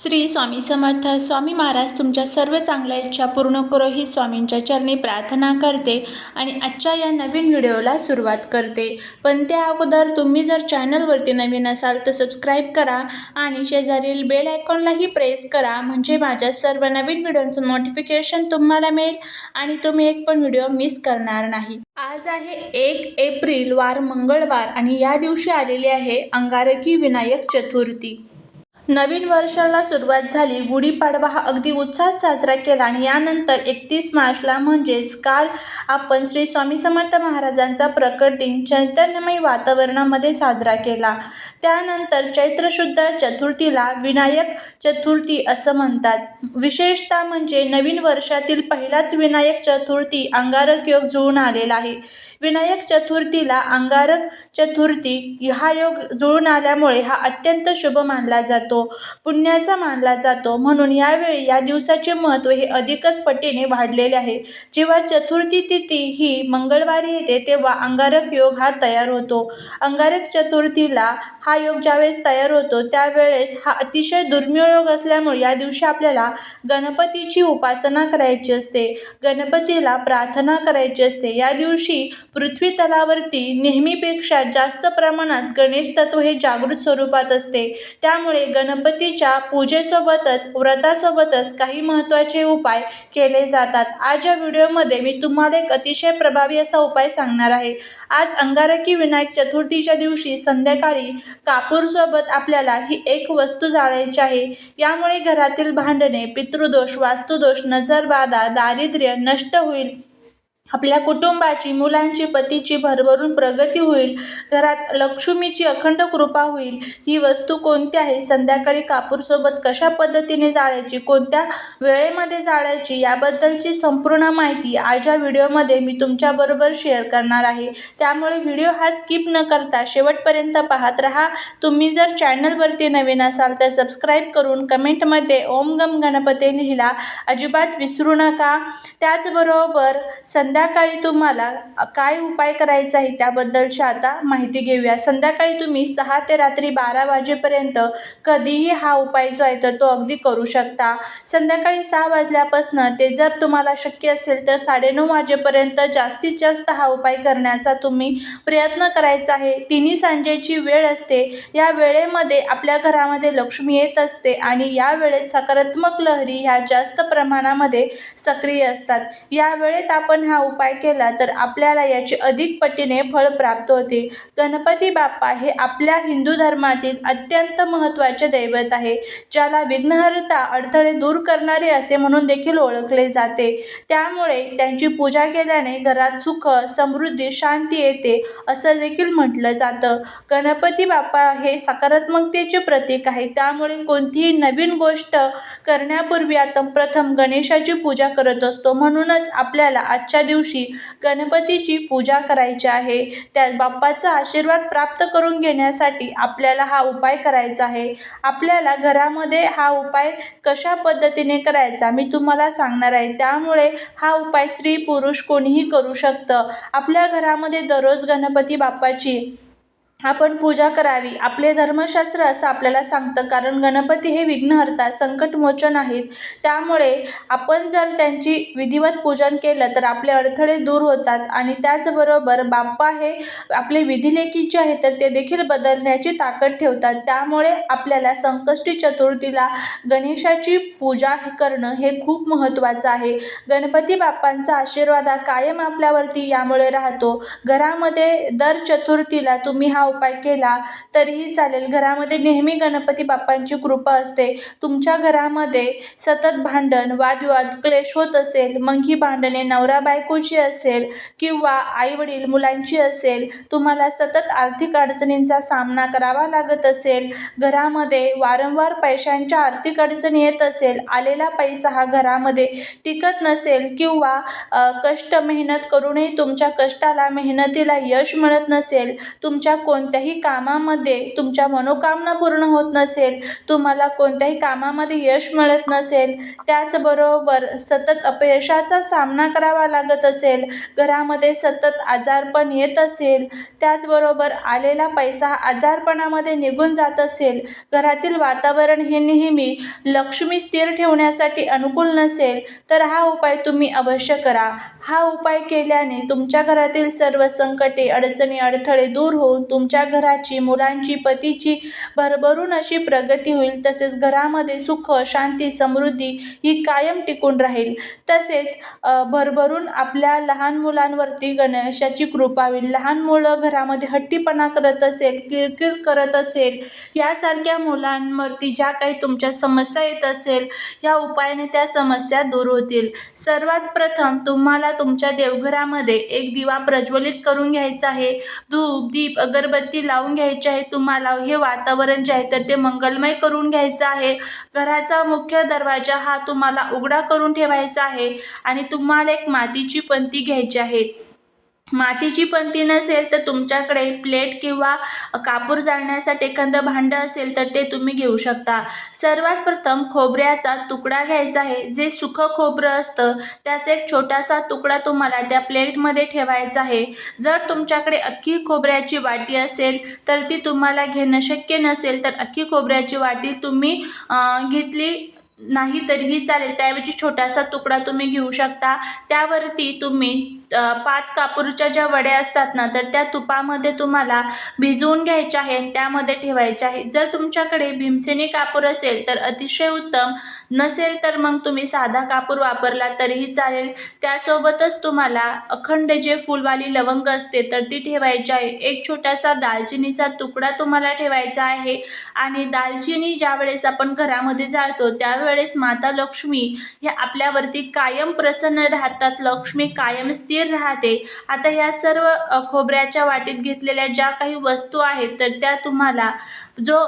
श्री स्वामी समर्थ स्वामी महाराज तुमच्या सर्व चांगल्या इच्छा पूर्ण करो ही स्वामींच्या चरणी प्रार्थना करते आणि आजच्या या नवीन व्हिडिओला सुरुवात करते. पण त्या अगोदर तुम्ही जर चॅनलवरती नवीन असाल तर सबस्क्राईब करा आणि शेजारील बेल आयकॉनलाही प्रेस करा म्हणजे माझ्या सर्व नवीन व्हिडिओचं नोटिफिकेशन तुम्हाला मिळेल आणि तुम्ही एक पण व्हिडिओ मिस करणार नाही. आज आहे एक एप्रिल वार मंगळवार आणि या दिवशी आलेली आहे अंगारकी विनायक चतुर्थी. नवीन वर्षाला सुरुवात झाली. गुढीपाडवा हा अगदी उत्साहात साजरा केला आणि यानंतर एकतीस मार्चला म्हणजेच काल आपण श्री स्वामी समर्थ महाराजांचा प्रकट दिन चैतन्यमय वातावरणामध्ये साजरा केला. त्यानंतर चैत्रशुद्ध चतुर्थीला विनायक चतुर्थी असं म्हणतात. विशेषतः म्हणजे नवीन वर्षातील पहिलाच विनायक चतुर्थी अंगारक योग जुळून आलेला आहे. विनायक चतुर्थीला अंगारक चतुर्थी हा योग जुळून आल्यामुळे हा अत्यंत शुभ मानला जातो. पुण्याचा मानला जातो. म्हणून यावेळी या दिवसाचे महत्त्व हे अधिकच पटीने वाढलेले आहे. जेव्हा चतुर्थी तिथी ही मंगळवारी येते तेव्हा अंगारक योग हा तयार होतो. अंगारक चतुर्थीला हा योग ज्यावेळेस तयार होतो त्यावेळेस हा अतिशय दुर्मिळ योग असल्यामुळे या दिवशी आपल्याला गणपतीची उपासना करायची असते. गणपतीला प्रार्थना करायची असते. या दिवशी पृथ्वी तलावरती नेहमीपेक्षा जास्त प्रमाणात गणेश तत्व हे जागृत स्वरूपात असते. त्यामुळे गणपतीच्या पूजेसोबतच व्रतासोबतच काही महत्त्वाचे उपाय केले जातात. आज या व्हिडिओमध्ये मी तुम्हाला एक अतिशय प्रभावी असा उपाय सांगणार आहे. आज अंगारकी विनायक चतुर्थीच्या दिवशी संध्याकाळी कापूरसोबत आपल्याला ही एक वस्तू जाळायची आहे. यामुळे घरातील भांडणे पितृदोष वास्तुदोष नजरबाधा दारिद्र्य नष्ट होईल. आपल्या कुटुंबाची मुलांची पतीची भरभरून प्रगती होईल. घरात लक्ष्मीची अखंड कृपा होईल. ही वस्तू कोणती आहे? संध्याकाळी कापूरसोबत कशा पद्धतीने जाळायची? कोणत्या वेळेमध्ये जाळायची? याबद्दलची संपूर्ण माहिती आज या व्हिडिओमध्ये मी तुमच्याबरोबर शेअर करणार आहे. त्यामुळे व्हिडिओ हा स्किप न करता शेवटपर्यंत पाहत राहा. तुम्ही जर चॅनलवरती नवीन असाल तर सबस्क्राईब करून कमेंटमध्ये ओम गम गणपती लिहिला. अजिबात विसरू नका. त्याचबरोबर संध्या संध्याकाळी तुम्हाला काय उपाय करायचा आहे त्याबद्दलची आता माहिती घेऊया. संध्याकाळी तुम्ही सहा ते रात्री बारा वाजेपर्यंत कधीही हा उपाय जो आहे तर तो अगदी करू शकता. संध्याकाळी सहा वाजल्यापासनं ते जर तुम्हाला शक्य असेल तर साडेनऊ वाजेपर्यंत जास्तीत जास्त हा उपाय करण्याचा तुम्ही प्रयत्न करायचा आहे. तिन्ही सांजेची वेळ असते. या वेळेमध्ये आपल्या घरामध्ये लक्ष्मी येत असते आणि या वेळेत सकारात्मक लहरी ह्या जास्त प्रमाणामध्ये सक्रिय असतात. या वेळेत आपण हा उपाय केला तर आपल्याला याचे अधिक पटीने फळ प्राप्त होते. गणपती बाप्पा हे आपल्या हिंदू धर्मातील अत्यंत महत्त्वाचे दैवत आहे ज्याला विघ्नहर्ता अडथळे दूर करणारे असे म्हणून देखील ओळखले जाते. त्यामुळे त्यांची पूजा केल्याने घरात सुख समृद्धी शांती येते असं देखील म्हटलं जातं. गणपती बाप्पा हे सकारात्मकतेचे प्रतीक आहे. त्यामुळे कोणतीही नवीन गोष्ट करण्यापूर्वी आता प्रथम गणेशाची पूजा करत असतो. म्हणूनच आपल्याला आजच्या दिवशी गणपतीची पूजा करायची आहे. त्या बाप्पाचा आशीर्वाद प्राप्त करून घेण्यासाठी आपल्याला हा उपाय करायचा आहे. आपल्याला घरामध्ये हा उपाय कशा पद्धतीने करायचा मी तुम्हाला सांगणार आहे. त्यामुळे हा उपाय स्त्री पुरुष कोणीही करू शकतं. आपल्या घरामध्ये दररोज गणपती बाप्पाची आपण पूजा करावी. आपले धर्मशास्त्र असं आपल्याला सांगतं. कारण गणपती हे विघ्नहर्ता संकटमोचन आहेत. त्यामुळे आपण जर त्यांची विधिवत पूजन केलं तर आपले अडथळे दूर होतात. आणि त्याचबरोबर बाप्पा हे आपले विधिलेखी जे आहेत तर ते देखील बदलण्याची ताकद ठेवतात. त्यामुळे आपल्याला संकष्टी चतुर्थीला गणेशाची पूजा करणं हे खूप महत्त्वाचं आहे. गणपती बाप्पांचा आशीर्वाद कायम आपल्यावरती यामुळे राहतो. घरामध्ये दर चतुर्थीला तुम्ही हा उपाय केला तरीही चालेल. घरामध्ये नेहमी गणपती बाप्पांची कृपा असते. तुमच्या घरामध्ये सतत भांडण वादविवाद क्लेश होत असेल मग ही भांडणे नवरा बायकोची असेल किंवा आईवडील मुलांची असेल तुम्हाला सतत आर्थिक अडचणींचा सामना करावा लागत असेल. घरामध्ये वारंवार पैशांच्या आर्थिक अडचणी येत असेल आलेला पैसा हा घरामध्ये टिकत नसेल किंवा कष्ट मेहनत करूनही तुमच्या कष्टाला मेहनतीला यश मिळत नसेल तुमच्या कोण कोणत्याही कामामध्ये तुमच्या मनोकामना पूर्ण होत नसेल तुम्हाला कोणत्याही कामामध्ये यश मिळत नसेल त्याचबरोबर सतत अपयशाचा सामना करावा लागत असेल घरामध्ये सतत आजारपण येत असेल त्याचबरोबर आलेला पैसा आजारपणामध्ये निघून जात असेल घरातील वातावरण हे नेहमी लक्ष्मी स्थिर ठेवण्यासाठी अनुकूल नसेल तर हा उपाय तुम्ही अवश्य करा. हा उपाय केल्याने तुमच्या घरातील सर्व संकटे अडचणी अडथळे दूर होऊन तुमच्या घराची मुलांची पतीची भरभरून अशी प्रगती होईल. तसेच घरामध्ये सुख शांती समृद्धी ही कायम टिकून राहील. तसेच भरभरून आपल्या लहान मुलांवरती गणेशाची कृपा होईल. लहान मुलं घरामध्ये हट्टीपणा करत असेल किरकिर करत असेल यासारख्या मुलांवरती ज्या काही तुमच्या समस्या येत असेल या उपायाने त्या समस्या दूर होतील. सर्वात प्रथम तुम्हाला तुमच्या देवघरामध्ये एक दिवा प्रज्वलित करून घ्यायचा आहे. धूप दीप अगरबत्ती लावून घ्यायची आहे तुम्हाला हे वातावरण जे आहे तर ते मंगलमय करून घ्यायचं आहे. घराचा मुख्य दरवाजा हा तुम्हाला उघडा करून ठेवायचा आहे आणि तुम्हाला एक मातीची पंती घ्यायची आहे. मातीची पणती नसेल तर तुमच्याकडे प्लेट किंवा कापूर जाळण्यासाठी एखादं भांडं असेल तर ते तुम्ही घेऊ शकता. सर्वात प्रथम खोबऱ्याचा तुकडा घ्यायचा आहे. जे सुखं खोबरं असतं त्याचा एक छोटासा तुकडा तुम्हाला त्या प्लेटमध्ये ठेवायचा आहे. जर तुमच्याकडे अख्खी खोबऱ्याची वाटी असेल तर ती तुम्हाला घेणं शक्य नसेल तर अख्खी खोबऱ्याची वाटी तुम्ही घेतली नाही तरीही चालेल. त्याऐवजी छोटासा तुकडा तुम्ही घेऊ शकता. त्यावरती तुम्ही पाच कापूरच्या ज्या वड्या असतात ना तर त्या तुपामध्ये तुम्हाला भिजवून घ्यायच्या आहे आणि त्यामध्ये ठेवायच्या आहे. जर तुमच्याकडे भीमसेनी कापूर असेल तर अतिशय उत्तम. नसेल तर मग तुम्ही साधा कापूर वापरला तरीही चालेल. त्यासोबतच तुम्हाला अखंड जे फुलवाली लवंग असते तर ती ठेवायची आहे. एक छोटासा दालचिनीचा तुकडा तुम्हाला ठेवायचा आहे आणि दालचिनी ज्यावेळेस आपण घरामध्ये जाळतो त्यावेळेस माता लक्ष्मी हे आपल्यावरती कायम प्रसन्न राहतात. लक्ष्मी कायम स्थिर राहते. आता या सर्व खोबऱ्याच्या वाटीत घेतलेल्या ज्या काही वस्तू आहेत तर त्या तुम्हाला जो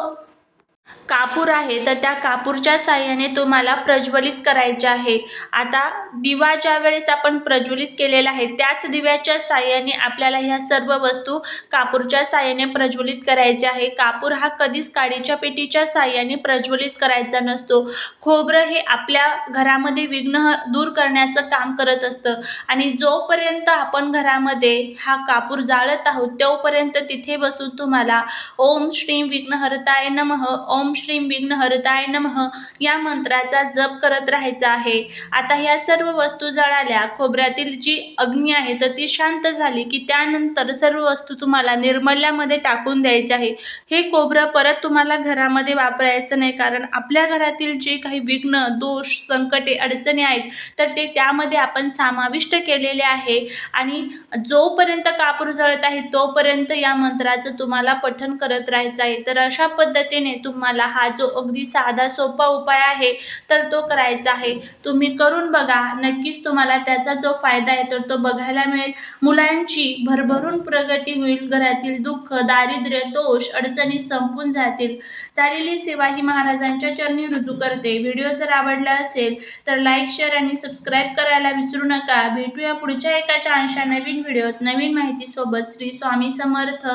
कापूर आहे तर त्या कापूरच्या साह्याने तुम्हाला प्रज्वलित करायचे आहे. आता दिवा ज्या वेळेस आपण प्रज्वलित केलेला आहे त्याच दिव्याच्या साह्याने आपल्याला ह्या सर्व वस्तू कापूरच्या साह्याने प्रज्वलित करायचे आहे. कापूर हा कधीच काडीच्या पेटीच्या साह्याने प्रज्वलित करायचा नसतो. खोबरं हे आपल्या घरामध्ये विघ्न दूर करण्याचं काम करत असतं आणि जोपर्यंत आपण घरामध्ये हा कापूर जाळत आहोत तोपर्यंत तिथे बसून तुम्हाला ओम श्रीम विघ्नहरताय नमः ओम श्रीम विघ्नहरताय नमः. या मंत्राचा जप करत राहायचा आहे. आता ह्या सर्व वस्तू जळाल्या खोबऱ्यातील जी अग्नी आहे तर ती शांत झाली की त्यानंतर सर्व वस्तू तुम्हाला निर्मल्यामध्ये टाकून द्यायची आहे. हे खोबरं परत तुम्हाला घरामध्ये वापरायचं नाही कारण आपल्या घरातील जे काही विघ्न दोष संकटे अडचणी आहेत तर ते त्यामध्ये आपण समाविष्ट केलेले आहे. आणि जोपर्यंत कापूर जळत आहे तोपर्यंत या मंत्राचं तुम्हाला पठण करत राहायचं आहे. तर अशा पद्धतीने तुम्हाला हा जो अगदी साधा सोपा उपाय आहे तर तो करायचा आहे. तुम्ही करून बघा. नक्कीच तुम्हाला त्याचा जो फायदा आहे तर तो बघायला मिळेल. मुलांची भरभरून प्रगती होईल. घरातील दुःख दारिद्र्य दोष अडचणी संपून जातील. चालेली सेवा ही महाराजांच्या चरणी रुजू करते. व्हिडिओ जर आवडला असेल तर लाईक शेअर आणि सबस्क्राईब करायला विसरू नका. भेटूया पुढच्या एका छानशा नवीन व्हिडिओत. नवीन माहितीसोबत श्री स्वामी समर्थ.